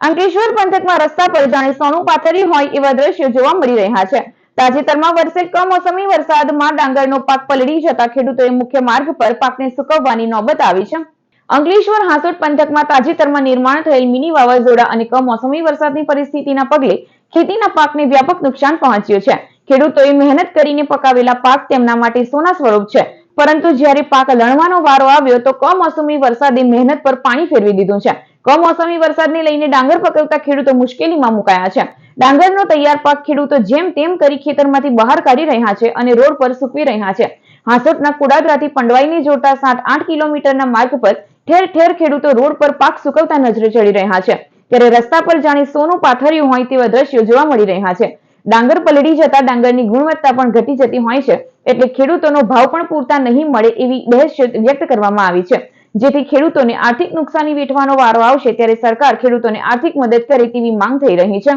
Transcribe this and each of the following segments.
અંકલેશ્વર પંથકમાં રસ્તા પર જાણે સોનું પાથર્યું હોય એવા દ્રશ્યો જોવા મળી રહ્યા છે. તાજેતરમાં વરસેલ કમોસમી વરસાદમાં ડાંગરનો પાક પલળી જતા ખેડૂતોએ મુખ્ય માર્ગ પર પાકને સુકવવાની નોબત આવી છે. અંકલેશ્વર હાંસોટ પંથકમાં તાજેતરમાં નિર્માણ થયેલ મિની વાવાઝોડા અને કમોસમી વરસાદની પરિસ્થિતિના પગલે ખેતીના પાકને વ્યાપક નુકસાન પહોંચ્યું છે. ખેડૂતોએ મહેનત કરીને પકાવેલા પાક તેમના માટે સોના સ્વરૂપ છે. પરંતુ જ્યારે પાક લણવાનો વારો આવ્યો તો કમોસમી વરસાદે મહેનત પર પાણી ફેરવી દીધું છે. કમોસમી વરસાદને લઈને ડાંગર પકવતા ખેડૂતો મુશ્કેલીમાં મુકાયા છે. ડાંગરનો તૈયાર પાક ખેડૂતો જેમ તેમ કરી ખેતરમાંથી બહાર કાઢી રહ્યા છે અને રોડ પર સૂકવી રહ્યા છે. હાંસોટના કુડાદરાથી પંડવાઈને જોડતા સાત આઠ કિલોમીટરના માર્ગ પર ઠેર ઠેર ખેડૂતો રોડ પર પાક સુકવતા નજરે ચડી રહ્યા છે. ત્યારે રસ્તા પર જાણે સોનું પાથર્યું હોય તેવા દ્રશ્યો જોવા મળી રહ્યા છે. ડાંગર પલળી જતા ડાંગરની ગુણવત્તા પણ ઘટી જતી હોય છે. એટલે ખેડૂતોનો ભાવ પણ પૂરતા નહીં મળે એવી દહેશત વ્યક્ત કરવામાં આવી છે. જેથી ખેડૂતોને આર્થિક નુકસાની વેઠવાનો વારો આવશે ત્યારે સરકાર ખેડૂતોને આર્થિક મદદ કરે તેવી માંગ થઈ રહી છે.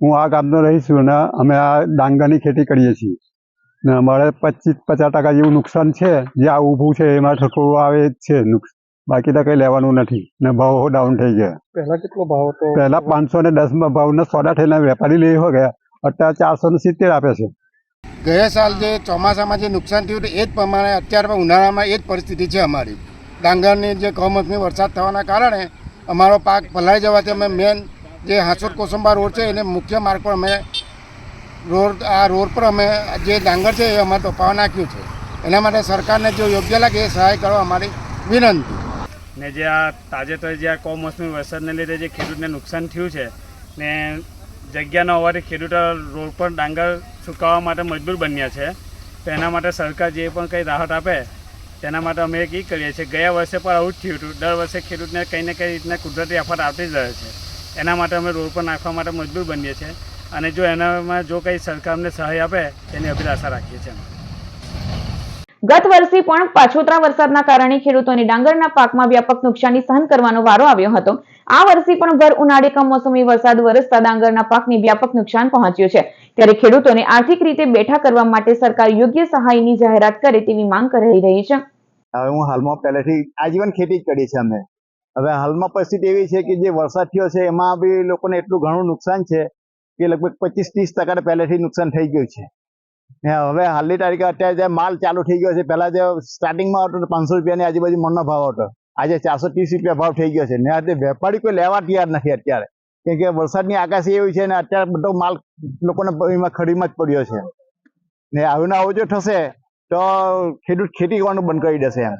હું આ ગામનો રહી છું ને અમે આ ડાંગરની ખેતી કરીએ છીએ. ને અમારે પચીસ પચાસ ટકા જેવું નુકસાન છે જે આ ઊભું છે એમાં થોડું આવે જ છે બાકી તો કંઈ લેવાનું નથી. ને ભાવ ડાઉન થઈ ગયા. પહેલા કેટલો ભાવ હતો? પહેલા પાંચસો ને દસમાં ભાવના સોદા થયેલા વેપારી લઈ હો ગયા. અત્યારે ચારસો ને સિત્તેર આપે છે. ગયા સાલ જે ચોમાસામાં જે નુકસાન થયું હતું એ જ પ્રમાણે અત્યારે પણ ઉનાળામાં એ જ પરિસ્થિતિ છે અમારી. ડાંગરની જે કમોસમી વરસાદ થવાના કારણે અમારો પાક પલાળી જવાથી અમે મેન જે હાંસોદ કોસંબા રોડ છે એને મુખ્ય માર્ગ પર અમે રોડ, આ રોડ પર અમે જે ડાંગર છે એ અમારે ટોપાવા નાખ્યું છે. એના માટે સરકારને જો યોગ્ય લાગે એ સહાય કરવા અમારી વિનંતી. ને જે આ તાજેતર જે આ કમોસમી વરસાદને લીધે જે ખેડૂતને નુકસાન થયું છે ને જગ્યા ન હોવાથી ખેડૂતો રોડ પર ડાંગર સુકાવવા માટે મજબૂર બન્યા છે. તો એના માટે સરકાર જે પણ કંઈ રાહત આપે, તેના માટે અમે એ કરીએ છીએ. ગયા વર્ષે પણ આવું જ થયું હતું. દર વર્ષે ખેડૂતને કંઈ ને કંઈ રીતના કુદરતી આફત આવતી જ રહે છે. એના માટે અમે રોડ પર નાખવા માટે મજબૂર બનીએ છીએ. અને જો એનામાં જો કંઈ સરકાર અમને સહાય આપે, તેની અભિલાષા રાખીએ છીએ અમે. ગત વર્ષે પણ પાછોતરા વરસાદના કારણે ખેડૂતોને ડાંગરના પાકમાં વ્યાપક નુકસાની સહન કરવાનો વારો આવ્યો હતો. આ વર્ષે પણ ભર ઉનાળે કમોસમી વરસાદ વરસતા ડાંગરના પાકને વ્યાપક નુકસાન પહોંચ્યું છે. ત્યારે ખેડૂતોને આર્થિક રીતે બેઠા કરવા માટે સરકાર યોગ્ય સહાયની જાહેરાત કરે તેવી માંગ કરી રહી છે. હવે હું હાલમાં પહેલેથી આજીવન ખેતી જ કરી છે અમે. હવે હાલમાં પરિસ્થિતિ એવી છે કે જે વરસાદ થયો છે, એમાં બી લોકોને એટલું ઘણું નુકસાન છે કે લગભગ પચીસ ત્રીસ ટકા પહેલેથી નુકસાન થઈ ગયું છે. હવે હાલની તારીખે અત્યારે જે માલ ચાલુ થઈ ગયો છે પેલા જે સ્ટાર્ટિંગમાં હતો પાંચસો રૂપિયાની આજુબાજુ મનનો ભાવ હતો. આજે ચારસો ત્રીસ રૂપિયા ભાવ થઈ ગયો છે. ને આજે વેપારી કોઈ લેવા તૈયાર નથી અત્યારે. કેમ કે વરસાદની આકાશી એવી છે ને અત્યારે બધો માલ લોકોને એમાં ખડીમાં જ પડ્યો છે. ને આવું ને આવું જો થશે, તો ખેડૂત ખેતી કરવાનું બંધ કરી દેશે એમ.